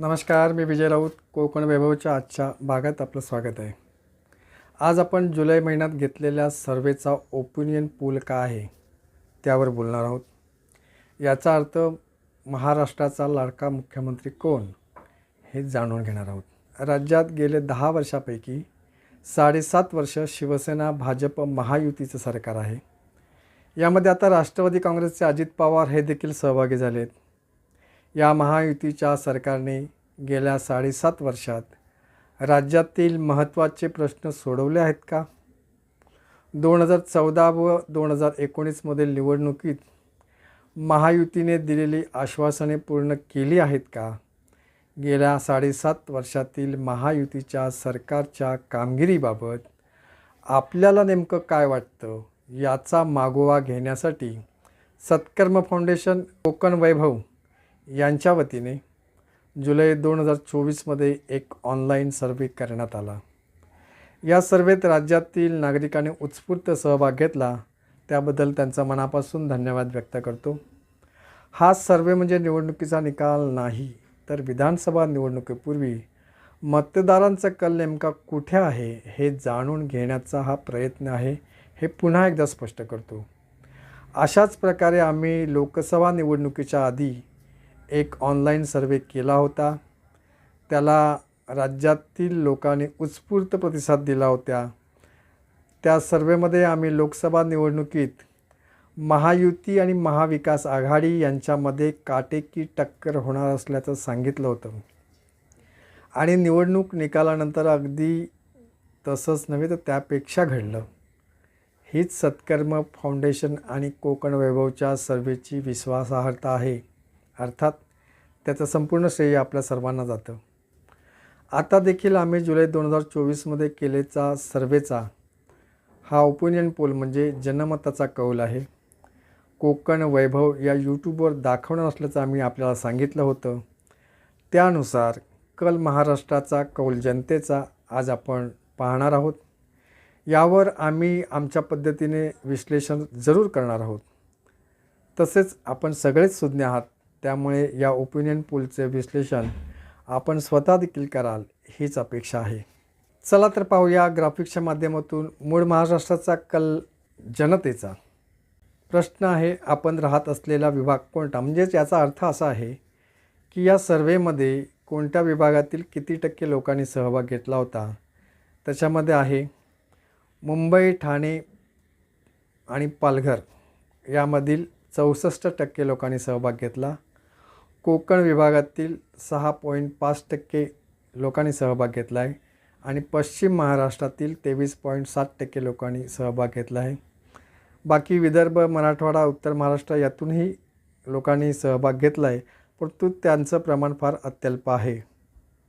नमस्कार मी विजय राऊत कोकण वैभवच्या आजच्या भागात आपलं स्वागत आहे. आज आपण जुलै महिन्यात घेतलेल्या सर्वेचा ओपिनियन पूल काय आहे त्यावर बोलणार आहोत. याचा अर्थ महाराष्ट्राचा लाडका मुख्यमंत्री कोण हे जाणून घेणार आहोत. राज्यात गेले दहा वर्षापैकी साडेसात वर्ष शिवसेना भाजप महायुतीचं सरकार आहे. यामध्ये आता राष्ट्रवादी काँग्रेसचे अजित पवार हे देखील सहभागी झाले आहेत या महायुतीच्या सरकारने गेल्या साडेसात वर्षात राज्यातील महत्त्वाचे प्रश्न सोडवले आहेत का? दोन हजार चौदा व दोन हजार एकोणीसमधील निवडणुकीत महायुतीने दिलेली आश्वासने पूर्ण केली आहेत का? गेल्या साडेसात वर्षातील महायुतीच्या सरकारच्या कामगिरीबाबत आपल्याला नेमकं काय वाटतं याचा मागोवा घेण्यासाठी सत्कर्म फाउंडेशन कोकण वैभव यांच्या वतीने जुलै दोन हजार चोवीसमध्ये एक ऑनलाईन सर्वे करण्यात आला. या सर्वेत राज्यातील नागरिकांनी उत्स्फूर्त सहभाग घेतला. त्याबद्दल त्यांचा मनापासून धन्यवाद व्यक्त करतो. हा सर्वे म्हणजे निवडणुकीचा निकाल नाही तर विधानसभा निवडणुकीपूर्वी मतदारांचा कल नेमका कुठे आहे हे जाणून घेण्याचा हा प्रयत्न आहे हे पुन्हा एकदा स्पष्ट करतो. अशाच प्रकारे आम्ही लोकसभा निवडणुकीच्या आधी एक ऑनलाईन सर्वे केला होता. त्याला राज्यातील लोकांनी उत्स्फूर्त प्रतिसाद दिला होता. त्या सर्वेमध्ये आम्ही लोकसभा निवडणुकीत महायुती आणि महाविकास आघाडी यांच्यामध्ये काटेकी टक्कर होणार असल्याचं सांगितलं होतं. आणि निवडणूक निकालानंतर अगदी तसंच नव्हे तर त्यापेक्षा घडलं. हीच सत्कर्म फाउंडेशन आणि कोकण वैभवच्या सर्वेची विश्वासार्हता आहे. अर्थात त्याचं संपूर्ण श्रेय आपल्या सर्वांना जातं. आता देखील आम्ही जुलै दोन हजार चोवीसमध्ये केलेचा सर्वेचा हा ओपिनियन पोल म्हणजे जनमताचा कौल आहे. कोकण वैभव या यूट्यूबवर दाखवणार असल्याचं आम्ही आपल्याला सांगितलं होतं. त्यानुसार कल महाराष्ट्राचा कौल जनतेचा आज आपण पाहणार आहोत. यावर आम्ही आमच्या पद्धतीने विश्लेषण जरूर करणार आहोत. तसेच आपण सगळेच सुज्ञ आहात. त्यामुळे या ओपिनियन पोलचे विश्लेषण आपण स्वतः देखील कराल हीच अपेक्षा आहे. चला तर पाहूया ग्राफिक्सच्या माध्यमातून मूळ महाराष्ट्राचा कल जनतेचा. प्रश्न आहे आपण राहत असलेला विभाग कोणता? म्हणजेच याचा अर्थ असा आहे की या सर्वेमध्ये कोणत्या विभागातील किती टक्के लोकांनी सहभाग घेतला होता? त्याच्यामध्ये आहे मुंबई ठाणे आणि पालघर. यामधील चौसष्ट टक्के लोकांनी सहभाग घेतला. कोकण विभागातील सहा पॉईंट पाच टक्के लोकांनी सहभाग घेतला आहे आणि पश्चिम महाराष्ट्रातील तेवीस पॉईंट सात टक्के लोकांनी सहभाग घेतला आहे. बाकी विदर्भ मराठवाडा उत्तर महाराष्ट्र यातूनही लोकांनी सहभाग घेतला आहे. परंतु त्यांचं प्रमाण फार अत्यल्प आहे.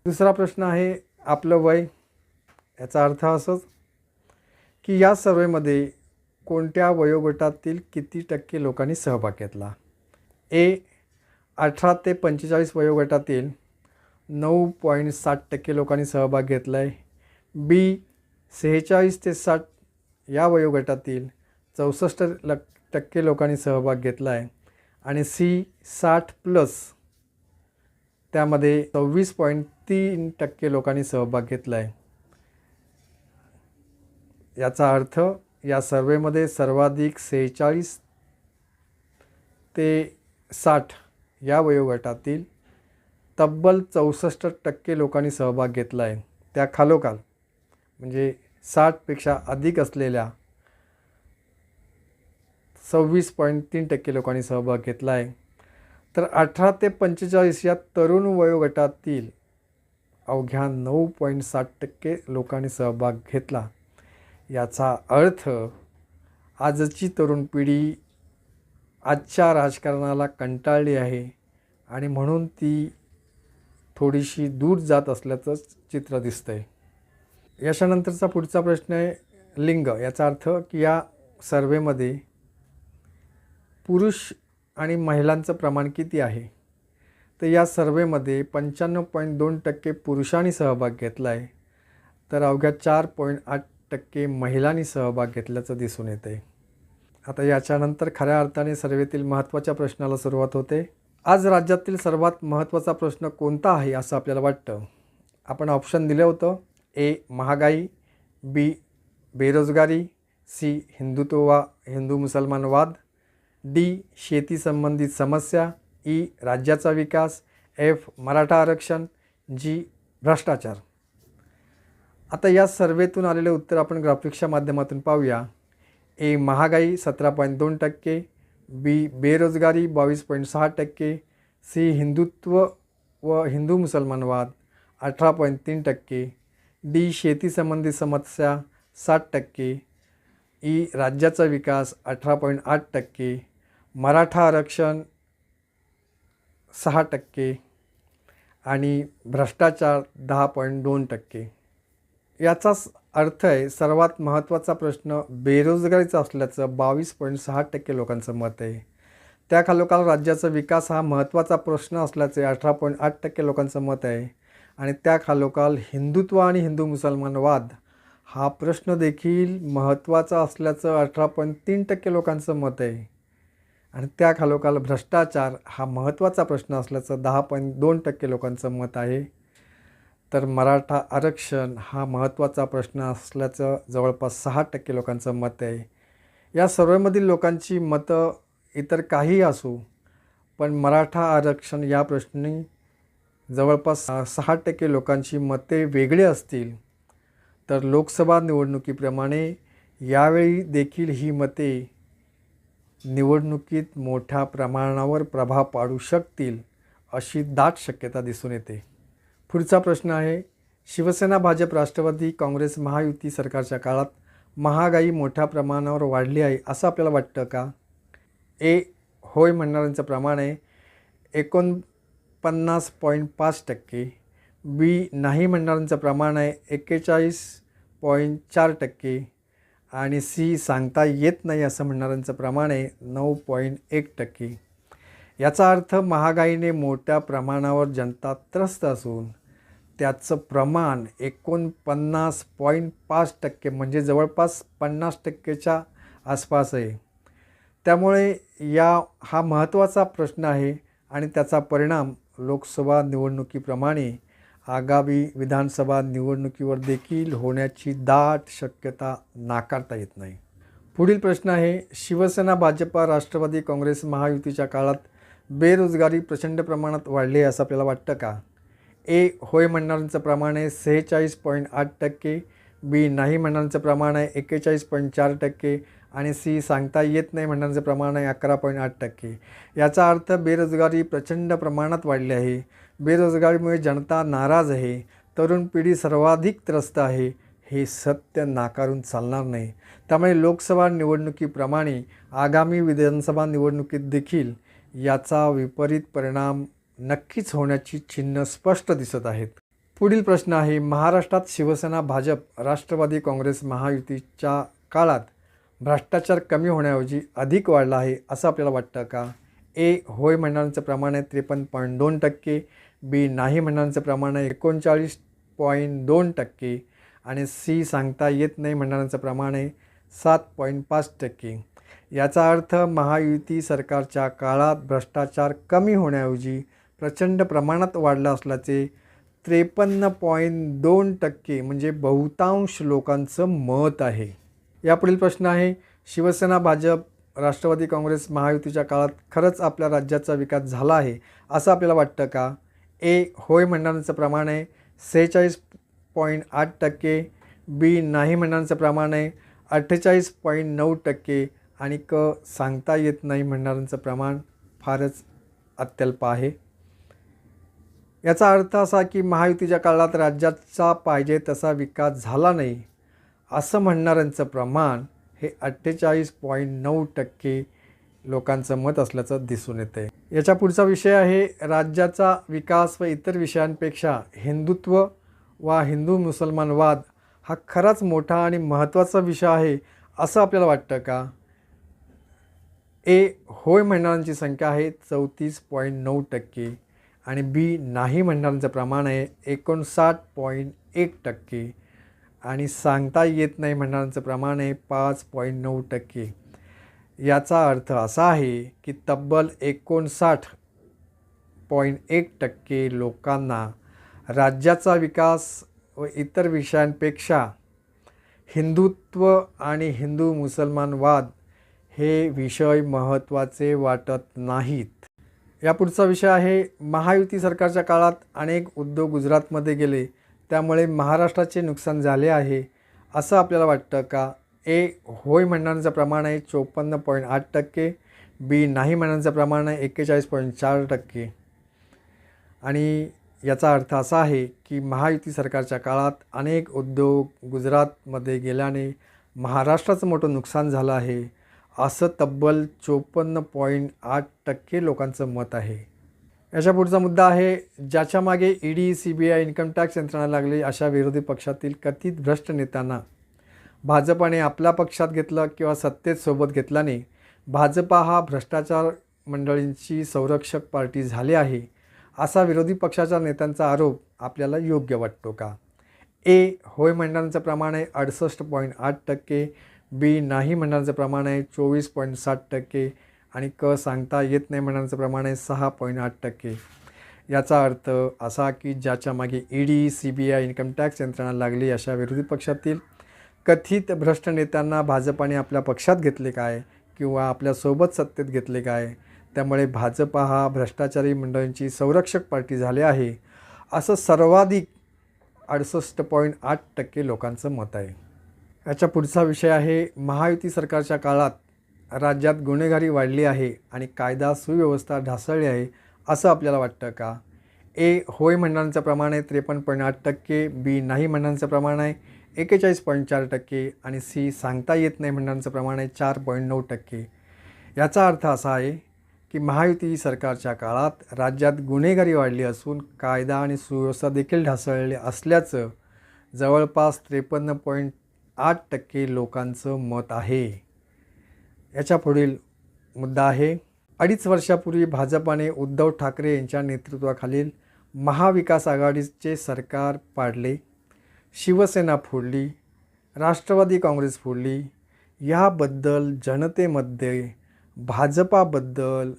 दुसरा प्रश्न आहे आपलं वय. याचा अर्थ असंच की या सर्वेमध्ये कोणत्या वयोगटातील किती टक्के लोकांनी सहभाग घेतला? ए अठरा ते पंचेचाळीस वयोगटातील नऊ पॉईंट साठ टक्के लोकांनी सहभाग घेतला आहे बी सेहेचाळीस ते साठ या वयोगटातील चौसष्ट ल टक्के लोकांनी सहभाग घेतला आहे आणि सी साठ प्लस त्यामध्ये सव्वीस पॉईंट तीन टक्के लोकांनी सहभाग घेतला आहे याचा अर्थ या सर्वेमध्ये सर्वाधिक सेहेचाळीस ते साठ या वयोगटातील तब्बल चौसष्ट टक्के लोकांनी सहभाग घेतला आहे. त्या खालोखाल म्हणजे साठपेक्षा अधिक असलेल्या सव्वीस पॉईंट तीन टक्के लोकांनी सहभाग घेतला आहे. तर अठरा ते पंचेचाळीस या तरुण वयोगटातील अवघ्या नऊ पॉईंट साठ टक्के लोकांनी सहभाग घेतला. याचा अर्थ आजची तरुण पिढी आजच्या राजकारणाला कंटाळली आहे आणि म्हणून ती थोडीशी दूर जात असल्याचं चित्र दिसतं आहे याच्यानंतरचा पुढचा प्रश्न आहे लिंग. याचा अर्थ की या सर्वेमध्ये पुरुष आणि महिलांचं प्रमाण किती आहे? तर या सर्वेमध्ये पंच्याण्णव पॉईंट दोन टक्के पुरुषांनी सहभाग घेतला आहे तर अवघ्या चार पॉईंट आठ टक्के महिलांनी सहभाग घेतल्याचं दिसून येते आता याच्यानंतर खऱ्या अर्थाने सर्वेतील महत्त्वाच्या प्रश्नाला सुरुवात होते. आज राज्यातील सर्वात महत्त्वाचा प्रश्न कोणता आहे असं आपल्याला वाटतं? आपण ऑप्शन दिलं होतं ए महागाई बी बेरोजगारी सी हिंदुत्व हिंदू मुसलमान वाद डी शेती संबंधित समस्या ई राज्याचा विकास एफ मराठा आरक्षण जी भ्रष्टाचार. आता या सर्वेतून आलेले उत्तर आपण ग्राफिक्सच्या माध्यमातून पाहूया. ए महागाई सतरा पॉईंट दोन टक्के बी बेरोजगारी बावीस पॉईंट सहा टक्के सी हिंदुत्व व हिंदू मुसलमानवाद अठरा पॉईंट तीन टक्के डी शेतीसंबंधी समस्या सात टक्के ई राज्याचा विकास अठरा पॉईंट आठ टक्के मराठा आरक्षण सहा टक्के आणि भ्रष्टाचार दहा पॉईंट दोन टक्के. याचाच अर्थ आहे सर्वात महत्त्वाचा प्रश्न बेरोजगारीचा असल्याचं बावीस पॉईंट सहा टक्के लोकांचं मत आहे. त्याखालोखाल राज्याचा विकास हा महत्त्वाचा प्रश्न असल्याचे अठरा पॉईंट आठ टक्के लोकांचं मत आहे. आणि त्याखालोखाल हिंदुत्व आणि हिंदू मुसलमान वाद हा प्रश्न देखील महत्त्वाचा असल्याचं अठरा पॉईंट तीन टक्के लोकांचं मत आहे. आणि त्याखालोखाल भ्रष्टाचार हा महत्त्वाचा प्रश्न असल्याचं दहा पॉईंट दोन टक्के लोकांचं मत आहे. तर मराठा आरक्षण हा महत्त्वाचा प्रश्न असल्याचं जवळपास सहा टक्के लोकांचं मत आहे. या सर्वेमधील लोकांची मतं इतर काहीही असू पण मराठा आरक्षण या प्रश्नी जवळपास सहा टक्के लोकांची मते वेगळी असतील. तर लोकसभा निवडणुकीप्रमाणे यावेळी देखील ही मते निवडणुकीत मोठ्या प्रमाणावर प्रभाव पाडू शकतील अशी दाट शक्यता दिसून येते. पुढचा प्रश्न आहे शिवसेना भाजप राष्ट्रवादी काँग्रेस महायुती सरकारच्या काळात महागाई मोठ्या प्रमाणावर वाढली आहे असं आपल्याला वाटतं का? ए होय म्हणणाऱ्यांचं प्रमाण आहे एकोणपन्नास पॉईंट पाच टक्के. बी नाही म्हणणाऱ्यांचं प्रमाण आहे एक्केचाळीस पॉईंट चार टक्के. आणि सी सांगता येत नाही असं म्हणणाऱ्यांचं प्रमाण आहे नऊ पॉईंट एक टक्के. याचा अर्थ महागाईने मोठ्या प्रमाणावर जनता त्रस्त असून त्याचं प्रमाण एकोणपन्नास पॉईंट पाच टक्के म्हणजे जवळपास पन्नास टक्केच्या आसपास आहे. त्यामुळे या हा महत्त्वाचा प्रश्न आहे आणि त्याचा परिणाम लोकसभा निवडणुकीप्रमाणे आगामी विधानसभा निवडणुकीवर देखील होण्याची दाट शक्यता नाकारता येत नाही. पुढील प्रश्न आहे शिवसेना भाजपा राष्ट्रवादी काँग्रेस महायुतीच्या काळात बेरोजगारी प्रचंड प्रमाणात वाढली आहे असं आपल्याला वाटतं का? ए होय म्हणणाऱ्यांचं प्रमाण आहे सेहेचाळीस पॉईंट आठ टक्के बी नाही म्हणणाऱ्यांचं प्रमाण आहे एक्केचाळीस पॉईंट चार टक्के आणि सी सांगता येत नाही म्हणण्याचं प्रमाण आहे अकरा पॉईंट आठ टक्के. याचा अर्थ बेरोजगारी प्रचंड प्रमाणात वाढली आहे. बेरोजगारीमुळे जनता नाराज आहे. तरुण पिढी सर्वाधिक त्रस्त आहे. हे सत्य नाकारून चालणार नाही. त्यामुळे लोकसभा निवडणुकीप्रमाणे आगामी विधानसभा निवडणुकीत देखील याचा विपरीत परिणाम नक्कीच होण्याची चिन्ह स्पष्ट दिसत आहेत. पुढील प्रश्न आहे महाराष्ट्रात शिवसेना भाजप राष्ट्रवादी काँग्रेस महायुतीच्या काळात भ्रष्टाचार कमी होण्याऐवजी अधिक वाढला आहे असं आपल्याला वाटतं का? ए होय म्हणणाऱ्यांचं प्रमाण आहे त्रेपन्न पॉईंट दोन टक्के. बी नाही म्हणणाऱ्यांचं प्रमाण आहे एकोणचाळीस पॉईंट दोन टक्के. आणि सी सांगता येत नाही म्हणणाऱ्यांचं प्रमाण आहे सात पॉईंट पाच टक्के. याचा अर्थ महायुती सरकारच्या काळात भ्रष्टाचार कमी होण्याऐवजी प्रचंड प्रमाणात वाढला असल्याचे त्रेपन्न पॉईंट दोन टक्के म्हणजे बहुतांश लोकांचं मत आहे. यापुढील प्रश्न आहे शिवसेना भाजप राष्ट्रवादी काँग्रेस महायुतीच्या काळात खरंच आपल्या राज्याचा विकास झाला आहे असं आपल्याला वाटतं का? ए होय म्हणणाऱ्यांचं प्रमाण आहे सेहेचाळीस पॉईंट आठ टक्के बी नाही म्हणणाऱ्यांचं प्रमाण आहे अठ्ठेचाळीस पॉईंट नऊ टक्के आणि क सांगता येत नाही म्हणणाऱ्यांचं प्रमाण फारच अत्यल्प आहे. याचा अर्थ असा की महायुतीच्या काळात राज्याचा पाहिजे तसा विकास झाला नाही असं म्हणणाऱ्यांचं प्रमाण हे अठ्ठेचाळीस पॉईंट नऊ टक्के लोकांचं मत असल्याचं दिसून येते याच्या पुढचा विषय आहे राज्याचा विकास व इतर विषयांपेक्षा हिंदुत्व वा हिंदू मुसलमान वाद हा खराच मोठा आणि महत्त्वाचा विषय आहे असं आपल्याला वाटतं का? ए होय म्हणणाऱ्यांची संख्या आहे चौतीस पॉईंट नऊ टक्के. आणि बी नाही म्हणणाऱ्यांचं प्रमाण आहे एकोणसाठ पॉईंट एक टक्के. आणि सांगता येत नाही म्हणणाऱ्यांचं प्रमाण आहे पाच पॉईंट नऊ टक्के. याचा अर्थ असा आहे की तब्बल एकोणसाठ पॉईंट एक टक्के लोकांना राज्याचा विकास व इतर विषयांपेक्षा हिंदुत्व आणि हिंदू मुसलमानवाद हे विषय महत्त्वाचे वाटत नाहीत. या पुढचा विषय आहे महायुती सरकारच्या काळात अनेक उद्योग गुजरातमध्ये गेले त्यामुळे महाराष्ट्राचे नुकसान झाले आहे असं आपल्याला वाटतं का? ए होय म्हणणाऱ्यांचं प्रमाण आहे चोपन्न पॉईंट आठ टक्के बी नाही म्हणण्याचं प्रमाण आहे एक्केचाळीस पॉईंट चार टक्के. आणि याचा अर्थ असा आहे की महायुती सरकारच्या काळात अनेक उद्योग गुजरातमध्ये गेल्याने महाराष्ट्राचं मोठं नुकसान झालं आहे. असं तब्बल चोपन्न पॉईंट आठ टक्के लोकांचं मत आहे. याच्या पुढचा मुद्दा आहे ज्याच्या मागे D C B I income tax यंत्रणा लागली अशा विरोधी पक्षातील कथित भ्रष्ट नेत्यांना. भाजपाने आपल्या पक्षात घेतलं किंवा सत्तेत सोबत घेतल्याने भाजपा हा भ्रष्टाचार मंडळींची संरक्षक पार्टी झाली आहे असा विरोधी पक्षाच्या नेत्यांचा आरोप आपल्याला योग्य वाटतो का? ए होय म्हणणाऱ्यांचं प्रमाण आहे अडुसष्ट पॉईंट आठ टक्के बी नाही म्हणण्याचं प्रमाण आहे चोवीस पॉईंट साठ टक्के आणि क सांगता येत नाही म्हणण्याचं प्रमाण आहे सहा पॉईंट आठ टक्के. याचा अर्थ असा की ज्याच्या मागे ED C B I income tax यंत्रणा लागली अशा विरोधी पक्षातील कथित भ्रष्ट नेत्यांना भाजपाने आपल्या पक्षात घेतले काय किंवा आपल्यासोबत सत्तेत घेतले काय? त्यामुळे भाजपा हा भ्रष्टाचारी मंडळींची संरक्षक पार्टी झाली आहे. असं सर्वाधिक अडुसष्ट पॉईंट आठ टक्के लोकांचं मत आहे. याच्या पुढचा विषय आहे महायुती सरकारच्या काळात राज्यात गुन्हेगारी वाढली आहे आणि कायदा सुव्यवस्था ढासळली आहे असं आपल्याला वाटतं का? ए होय म्हणणाऱ्यांचं प्रमाण आहे त्रेपन्न पॉईंट आठ टक्के. बी नाही म्हणणाऱ्यांचं प्रमाण आहे एकेचाळीस पॉईंट चार टक्के. आणि सी सांगता येत नाही म्हणणाऱ्यांचं प्रमाण आहे चार पॉईंट नऊ टक्के. याचा अर्थ असा आहे की महायुती सरकारच्या काळात राज्यात गुन्हेगारी वाढली असून कायदा आणि सुव्यवस्था देखील ढासळले असल्याचं जवळपास त्रेपन्न पॉईंट आठ टक्के लोकांचं मत आहे. याच्या पुढील मुद्दा आहे अडीच वर्षापूर्वी भाजपाने उद्धव ठाकरे यांच्या नेतृत्वाखालील महाविकास आघाडीचे सरकार पाडले शिवसेना फोडली राष्ट्रवादी काँग्रेस फोडली. याबद्दल जनतेमध्ये भाजपाबद्दल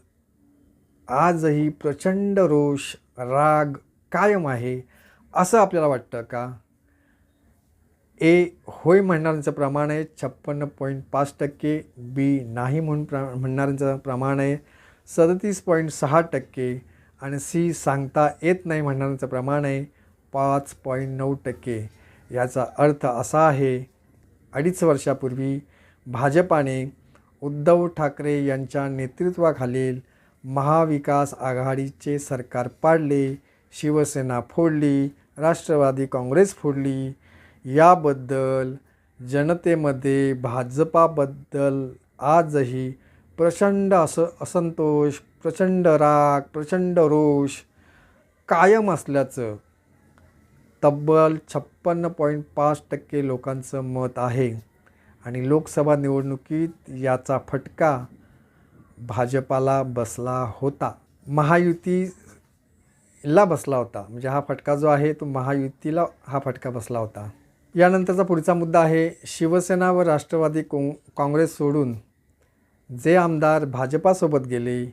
आजही प्रचंड रोष राग कायम आहे असं आपल्याला वाटतं का? ए होय म्हणणाऱ्यांचं प्रमाण आहे छप्पन्न पॉईंट पाच टक्के बी नाही म्हणून प्र म्हणणाऱ्यांचं प्रमाण आहे सदतीस पॉईंट सहा टक्के आणि सी सांगता येत नाही म्हणणाऱ्यांचं प्रमाण आहे पाच पॉईंट नऊ टक्के. याचा अर्थ असा आहे अडीच वर्षापूर्वी भाजपाने उद्धव ठाकरे यांच्या नेतृत्वाखालील महाविकास आघाडीचे सरकार पाडले शिवसेना फोडली राष्ट्रवादी काँग्रेस फोडली याबद्दल जनतेमध्ये भाजपाबद्दल आजही प्रचंड असं असंतोष प्रचंड राग प्रचंड रोष कायम असल्याचं तब्बल छप्पन्न पॉईंट पाच टक्के लोकांचं मत आहे. आणि लोकसभा निवडणुकीत याचा फटका भाजपाला बसला होता. महायुतीला बसला होता. म्हणजे हा फटका जो आहे तो महायुतीला हा फटका बसला होता. यानंतरचा पुढचा मुद्दा आहे शिवसेना व राष्ट्रवादी कों काँग्रेस सोडून जे आमदार भाजपासोबत गेले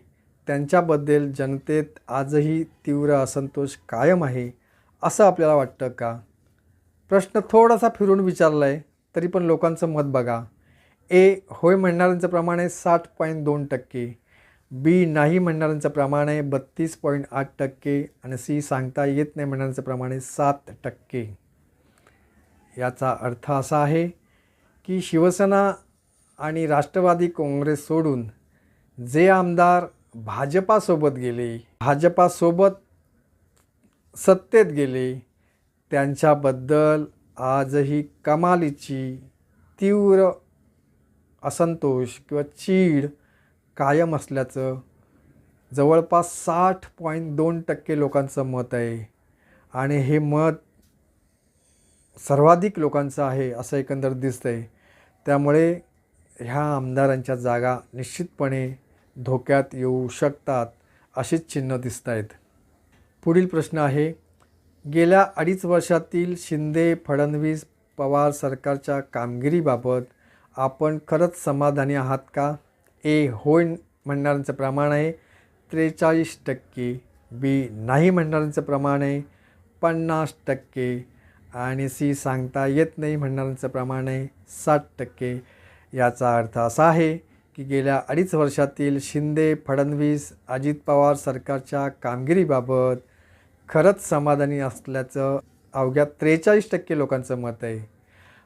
त्यांच्याबद्दल जनतेत आजही तीव्र असंतोष कायम आहे असं आपल्याला वाटतं का? प्रश्न थोडासा फिरून विचारला आहे तरी पण लोकांचं मत बघा. ए होय म्हणणाऱ्यांचं प्रमाण आहे साठ पॉईंट दोन टक्के. बी नाही म्हणणाऱ्यांचं प्रमाण आहे बत्तीस पॉईंट आठ टक्के. आणि सी सांगता येत नाही म्हणणाऱ्यांचं प्रमाण आहे सात टक्के. याचा अर्थ असा आहे की शिवसेना आणि राष्ट्रवादी काँग्रेस सोडून जे आमदार भाजपासोबत गेले भाजपासोबत सत्तेत गेले त्यांच्याबद्दल आजही कमालीची तीव्र असंतोष किंवा चीड कायम असल्याचं जवळपास साठ पॉईंट दोन टक्के लोकांचं मत आहे. आणि हे मत सर्वाधिक लोकांचं आहे असं एकंदर दिसतं आहे त्यामुळे ह्या आमदारांच्या जागा निश्चितपणे धोक्यात येऊ शकतात अशीच चिन्ह दिसत आहेत पुढील प्रश्न आहे गेल्या अडीच वर्षातील शिंदे फडणवीस पवार सरकारच्या कामगिरीबाबत आपण खरंच समाधानी आहात का? ए होय म्हणणाऱ्यांचं प्रमाण आहे. त्रेचाळीस टक्के बी नाही म्हणणाऱ्यांचं प्रमाण आहे. पन्नास टक्के आणि सी सांगता येत नाही म्हणणाऱ्यांचं प्रमाण आहे साठ टक्के याचा अर्थ असा आहे की गेल्या अडीच वर्षातील शिंदे फडणवीस अजित पवार सरकारच्या कामगिरीबाबत खरंच समाधानी असल्याचं अवघ्या त्रेचाळीस टक्के लोकांचं मत आहे.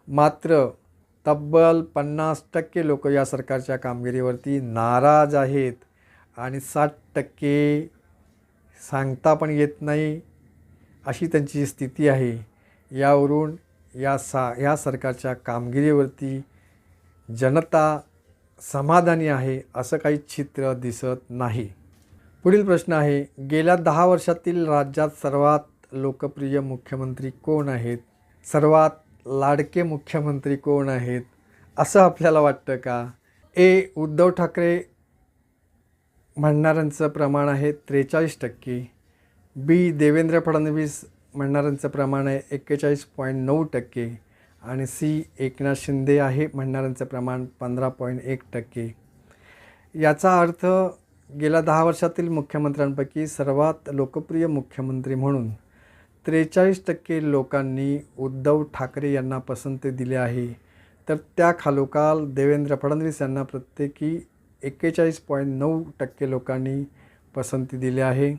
मात्र तब्बल पन्नास टक्के लोक या सरकारच्या कामगिरीवरती नाराज आहेत आणि साठ टक्के सांगता पण येत नाही अशी त्यांची स्थिती आहे. यावरून या सा या सरकारच्या कामगिरीवरती जनता समाधानी आहे असं काही चित्र दिसत नाही. पुढील प्रश्न आहे गेल्या दहा वर्षातील राज्यात सर्वात लोकप्रिय मुख्यमंत्री कोण आहेत? सर्वात लाडके मुख्यमंत्री कोण आहेत? असं आपल्याला वाटतं का? ए उद्धव ठाकरे म्हणणाऱ्यांचं प्रमाण आहे त्रेचाळीस टक्के. बी देवेंद्र फडणवीस म्हणणाऱ्यांचं प्रमाण आहे एक्केचाळीस पॉईंट नऊ टक्के आणि सी एकनाथ शिंदे आहे म्हणणाऱ्यांचं प्रमाण पंधरा पॉईंट एक टक्के. याचा अर्थ गेल्या दहा वर्षातील मुख्यमंत्र्यांपैकी सर्वात लोकप्रिय मुख्यमंत्री म्हणून त्रेचाळीस टक्के लोकांनी उद्धव ठाकरे यांना पसंती दिली आहे. तर त्या खालोखाल देवेंद्र फडणवीस यांना प्रत्येकी एक्केचाळीस पॉईंट नऊ टक्के लोकांनी पसंती दिली आहे.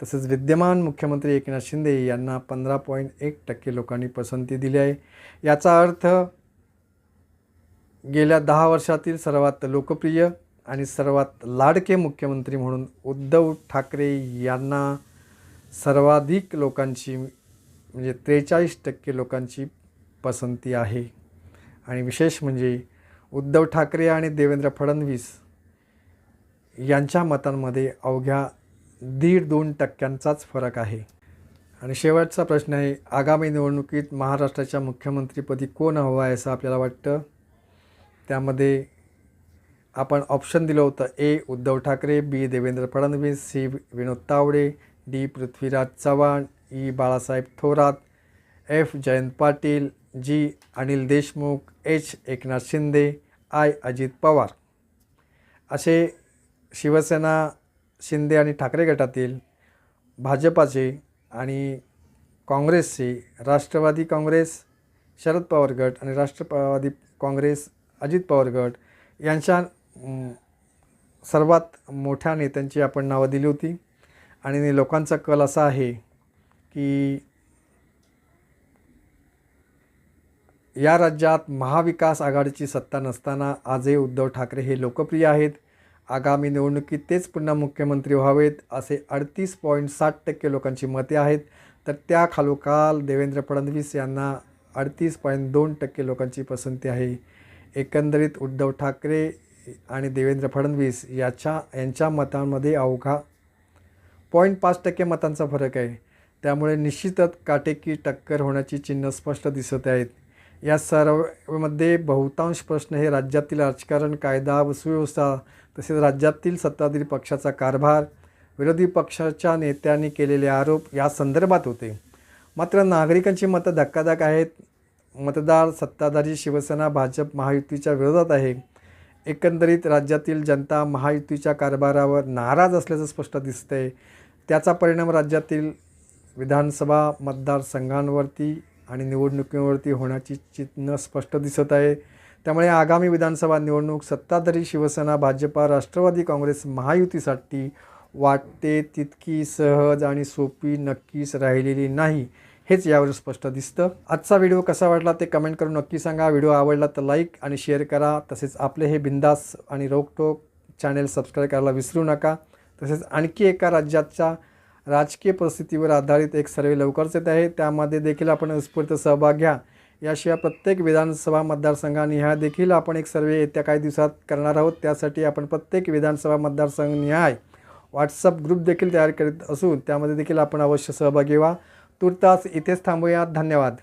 तसेच विद्यमान मुख्यमंत्री एकनाथ शिंदे यांना पंधरा पॉईंट एक टक्के लोकांनी पसंती दिली आहे. याचा अर्थ गेल्या दहा वर्षातील सर्वात लोकप्रिय आणि सर्वात लाडके मुख्यमंत्री म्हणून उद्धव ठाकरे यांना सर्वाधिक लोकांची म्हणजे त्रेचाळीस टक्के लोकांची पसंती आहे. आणि विशेष म्हणजे उद्धव ठाकरे आणि देवेंद्र फडणवीस यांच्या मतांमध्ये अवघ्या दीड दोन टक्क्यांचाच फरक आहे. आणि शेवटचा प्रश्न आहे आगामी निवडणुकीत महाराष्ट्राच्या मुख्यमंत्रीपदी कोण हवं आहे असं आपल्याला वाटतं? त्यामध्ये आपण ऑप्शन दिलं होतं A. Uddhav Thackeray B. Devendra Fadnavis C. Vinod Tawde D. Prithviraj Chavan E. Balasaheb Thorat F. Jayant Patil G. Anil Deshmukh H. Eknath Shinde I. Ajit Pawar. असे शिवसेना शिंदे आणि ठाकरे गटातील भाजपाचे आणि काँग्रेसचे राष्ट्रवादी काँग्रेस शरद पवार गट आणि राष्ट्रवादी काँग्रेस अजित पवार गट यांच्या सर्वात मोठ्या नेत्यांची आपण नावं दिली होती. आणि लोकांचा कल असा आहे की या राज्यात महाविकास आघाडीची सत्ता नसताना आजही उद्धव ठाकरे हे लोकप्रिय आहेत. आगामी निवडणुकीत तेच पुन्हा मुख्यमंत्री व्हावेत असे अडतीस पॉईंट साठ टक्के लोकांची मते आहेत. तर त्या खालोखाल देवेंद्र फडणवीस यांना अडतीस पॉईंट दोन टक्के लोकांची पसंती आहे. एकंदरीत उद्धव ठाकरे आणि देवेंद्र फडणवीस याच्या यांच्या मतांमध्ये अवघा पॉईंट पाच टक्के मतांचा फरक आहे. त्यामुळे निश्चितच काटेकी टक्कर होण्याची चिन्ह स्पष्ट दिसत आहेत. या सर्वमध्ये बहुतांश प्रश्न हे राज्यातील राजकारण कायदा व सुव्यवस्था तसेच राज्यातील सत्ताधारी पक्षाचा कारभार विरोधी पक्षाच्या नेत्यांनी केलेले आरोप या संदर्भात होते. मात्र नागरिकांची मतं धक्कादायक आहेत. मतदार सत्ताधारी शिवसेना भाजप महायुतीच्या विरोधात आहे. एकंदरीत राज्यातील जनता महायुतीच्या कारभारावर नाराज असल्याचं स्पष्ट दिसतंय. त्याचा परिणाम राज्यातील विधानसभा मतदारसंघांवरती आणि निवडणुकीवरती होण्याची चिन्ह स्पष्ट दिसत आहे. त्यामुळे आगामी विधानसभा निवडणूक सत्ताधारी शिवसेना भाजपा राष्ट्रवादी काँग्रेस महायुतीसाठी वाटते तितकी सहज आणि सोपी नक्कीच राहिलेली नाही हेच यावर स्पष्ट दिसतं. आजचा व्हिडिओ कसा वाटला ते कमेंट करून नक्की सांगा. व्हिडिओ आवडला तर लाईक आणि शेअर करा. तसेच आपले हे बिंदास आणि रोकटोक चॅनेल सबस्क्राईब करायला विसरू नका. तसेच आणखी एका राज्याच्या राजकीय परिस्थितीवर आधारित एक सर्वे लवकरच येत आहे. त्यामध्ये देखील आपण उत्स्फूर्त सहभाग घ्या. याशिवाय प्रत्येक विधानसभा मतदारसंघानिहाय देखील आपण एक सर्वे येत्या काही दिवसात करणार आहोत. त्यासाठी आपण प्रत्येक विधानसभा मतदारसंघनिहाय व्हॉट्सअप ग्रुप देखील तयार करीत असून त्यामध्ये देखील आपण अवश्य सहभागी व्हा. तुर्तास इथेच थांबूया. धन्यवाद.